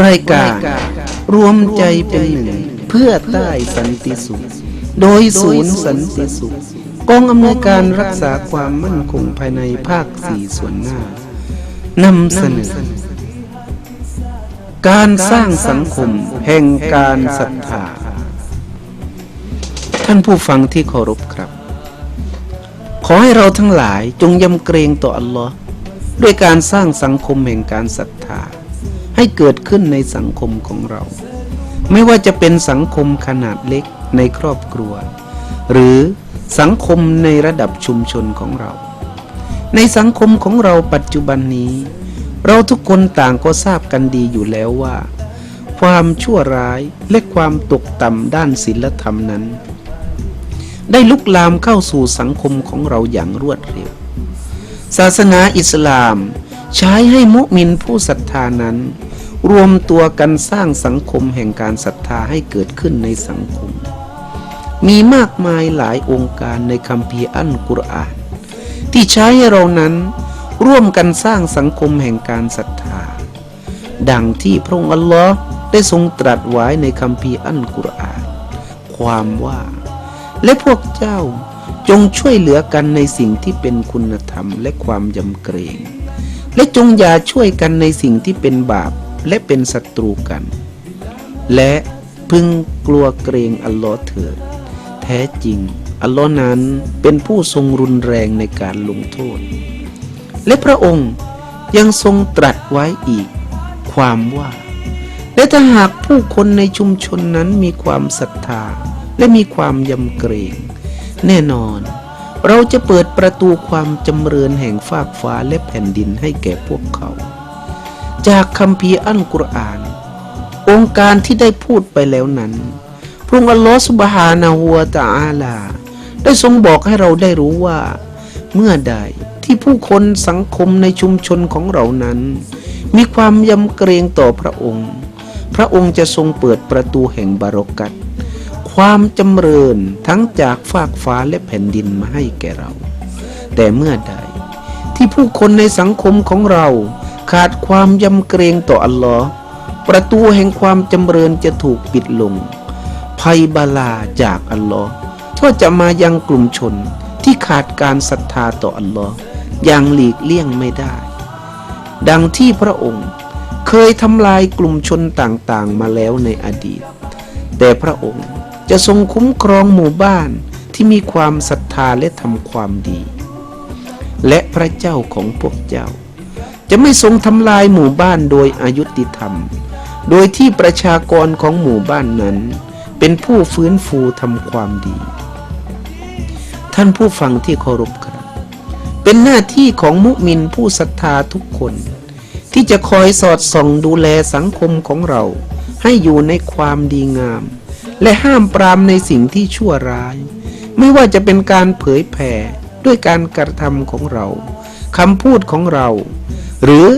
รายการรวมใจเป็นหนึ่ง เพื่อใต้สันติสุข โดยศูนย์สันติสุขกองอำนวยการรักษาความมั่นคงภายในภาคสี่ส่วนหน้านำเสนอ การสร้างสังคมแห่งการศรัทธาท่านผู้ฟังที่เคารพครับ ขอให้เราทั้งหลายจงยำเกรงต่ออัลลอฮ์ด้วยการสร้างสังคมแห่งการศรัทธา ให้เกิดขึ้นในสังคมของเรา ไม่ว่าจะเป็นสังคมขนาดเล็กในครอบครัว หรือสังคมในระดับชุมชนของเรา ในสังคมของเราปัจจุบันนี้ เราทุกคนต่างก็ทราบกันดีอยู่แล้วว่า ความชั่วร้ายและความตกต่ำด้านศีลธรรมนั้น ได้ลุกลามเข้าสู่สังคมของเราอย่างรวดเร็ว ศาสนาอิสลามใช้ให้มุมินผู้ศรัทธานั้น รวมตัวกันสร้างสังคมแห่งการศรัทธาให้เกิดขึ้นในสังคม มีมากมายหลายองค์การในคัมภีร์อัลกุรอาน ที่ใช้ให้เรานั้นร่วมกันสร้างสังคมแห่งการศรัทธา ดังที่พระองค์อัลลอฮ์ได้ทรงตรัสไว้ในคัมภีร์อัลกุรอาน ความว่า และพวกเจ้าจงช่วยเหลือกันในสิ่งที่เป็นคุณธรรมและความยำเกรง และจงอย่าช่วยกันในสิ่งที่เป็นบาป และเป็นศัตรูกัน และพึงกลัวเกรงอัลลอฮ์เถิด แท้จริง อัลลอฮ์นั้นเป็นผู้ทรงรุนแรงในการลงโทษ และพระองค์ยังทรงตรัสไว้อีก ความว่า และถ้าหากผู้คนในชุมชนนั้นมีความศรัทธา และมีความยำเกรง แน่นอนเราจะเปิดประตูความจำเริญแห่งฟากฟ้าและแผ่นดินให้แก่พวกเขา จากคัมภีร์อัลกุรอาน องค์การที่ได้พูดไปแล้วนั้นพระองค์อัลลอฮฺสุบฮานาหัวตะอาลา ได้ทรงบอกให้เราได้รู้ว่า เมื่อใดที่ผู้คนสังคมในชุมชนของเรานั้น มีความยำเกรงต่อพระองค์ พระองค์จะทรงเปิดประตูแห่งบารอกัตความจำเริญทั้งจากฟากฟ้าและแผ่นดินมาให้แก่เรา แต่เมื่อใดที่ผู้คนในสังคมของเรา ขาดความยำเกรงต่ออัลลอฮ์ประตูแห่งความจำเริญจะถูกปิดลง ภัยบาลาจากอัลลอฮ์ก็จะมายังกลุ่มชนที่ขาดการศรัทธาต่ออัลลอฮ์อย่างหลีกเลี่ยงไม่ได้ ดังที่พระองค์เคยทำลายกลุ่มชนต่างๆมาแล้วในอดีต แต่พระองค์จะทรงคุ้มครองหมู่บ้านที่มีความศรัทธาและทำความดี และพระเจ้าของพวกเจ้า จะไม่ทรงทำลายหมู่บ้านโดยอายุติธรรม โดยที่ประชากรของหมู่บ้านนั้น เป็นผู้ฟื้นฟูทำความดี ท่านผู้ฟังที่เคารพครับ เป็นหน้าที่ของมุมินผู้ศรัทธาทุกคน ที่จะคอยสอดส่องดูแลสังคมของเรา ให้อยู่ในความดีงาม และห้ามปรามในสิ่งที่ชั่วร้าย ไม่ว่าจะเป็นการเผยแผ่ด้วยการกระทำของเราคำพูดของเรา หรือ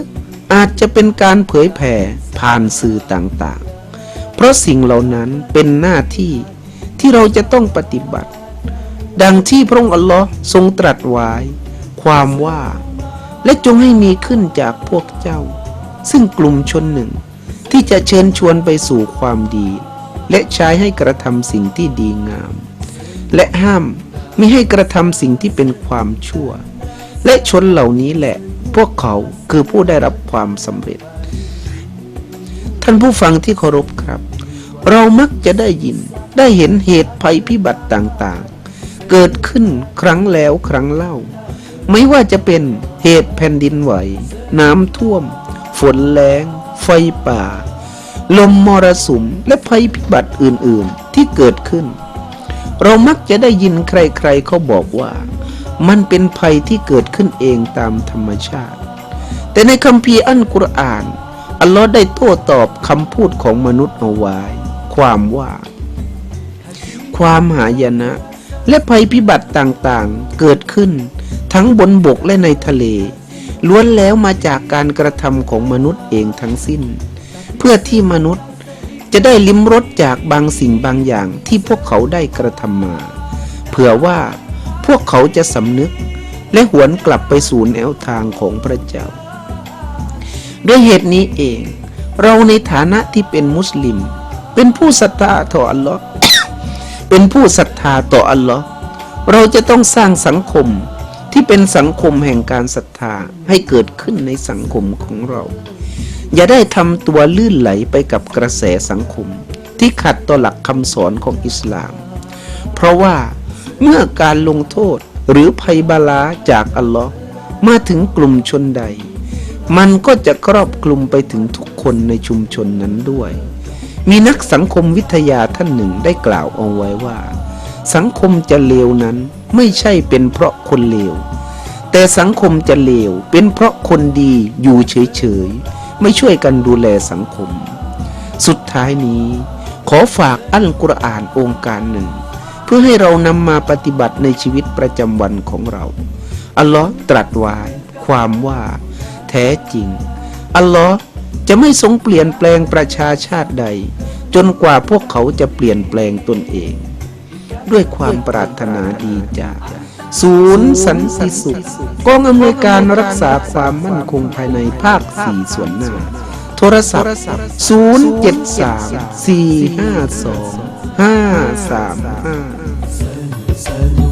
อาจจะเป็นการเผยแผ่ผ่านสื่อต่างๆ เพราะสิ่งเหล่านั้นเป็นหน้าที่ที่เราจะต้องปฏิบัติ ดังที่พระองค์อัลลอฮ์ทรงตรัสไว้ความว่า และจงให้มีขึ้นจากพวกเจ้า ซึ่งกลุ่มชนหนึ่ง ที่จะเชิญชวนไปสู่ความดี และใช้ให้กระทำสิ่งที่ดีงาม และห้ามไม่ให้กระทำสิ่งที่เป็นความชั่ว และชนเหล่านี้แหละ พวกเขาคือผู้ได้รับความสำเร็จ ท่านผู้ฟังที่เคารพครับ เรามักจะได้ยินได้เห็นเหตุภัยพิบัติต่างๆ เกิดขึ้นครั้งแล้วครั้งเล่า ไม่ว่าจะเป็นเหตุแผ่นดินไหว น้ำท่วม ฝนแรงไฟป่า ลมมรสุมและภัยพิบัติอื่นๆที่เกิดขึ้น เรามักจะได้ยินใครๆเขาบอกว่า มันเป็นภัยที่เกิดขึ้นเองตามธรรมชาติ แต่ในคัมภีร์อัลกุรอาน อัลลอฮ์ได้โต้ตอบคำพูดของมนุษย์เอาไว้ ความว่า ความหายนะ และภัยพิบัติต่างๆ เกิดขึ้น ทั้งบนบกและในทะเล ล้วนแล้วมาจากการกระทำของมนุษย์เองทั้งสิ้น เพื่อที่มนุษย์จะได้ลิ้มรสจากบางสิ่งบางอย่างที่พวกเขาได้กระทำมา เผื่อว่า พวกเขาจะสำนึก และหวนกลับไปสู่แนวทางของพระเจ้า ด้วยเหตุนี้เอง เราในฐานะที่เป็นมุสลิม เป็นผู้ศรัทธาต่ออัลลอฮ์เป็นผู้ศรัทธาต่ออัลลอฮ์เราจะต้องสร้างสังคมที่เป็นสังคมแห่งการศรัทธาให้เกิดขึ้นในสังคมของเรา อย่าได้ทำตัวลื่นไหลไปกับกระแสสังคม ที่ขัดต่อหลักคำสอนของอิสลาม เพราะว่า เมื่อการลงโทษหรือภัยบาลาจากอัลลอฮ์มาถึงกลุ่มชนใด มันก็จะครอบคลุมไปถึงทุกคนในชุมชนนั้นด้วย มีนักสังคมวิทยาท่านหนึ่งได้กล่าวเอาไว้ว่า สังคมจะเลวนั้นไม่ใช่เป็นเพราะคนเลว แต่สังคมจะเลวเป็นเพราะคนดีอยู่เฉยๆ ไม่ช่วยกันดูแลสังคม สุดท้ายนี้ ขอฝากอัลกุรอานองค์การหนึ่ง เพื่อให้เรานำมาปฏิบัติในชีวิตประจำวันของเรา อัลลอฮ์ตรัสไว้ความว่า แท้จริง อัลลอฮ์จะไม่ทรงเปลี่ยนแปลงประชาชาติใด จนกว่าพวกเขาจะเปลี่ยนแปลงตนเอง ด้วยความปรารถนาดีจากศูนย์สันติสุขกองอำนวยการรักษาความมั่นคงภายในภาค4ส่วนหน้า โทรศัพท์ 073 452 535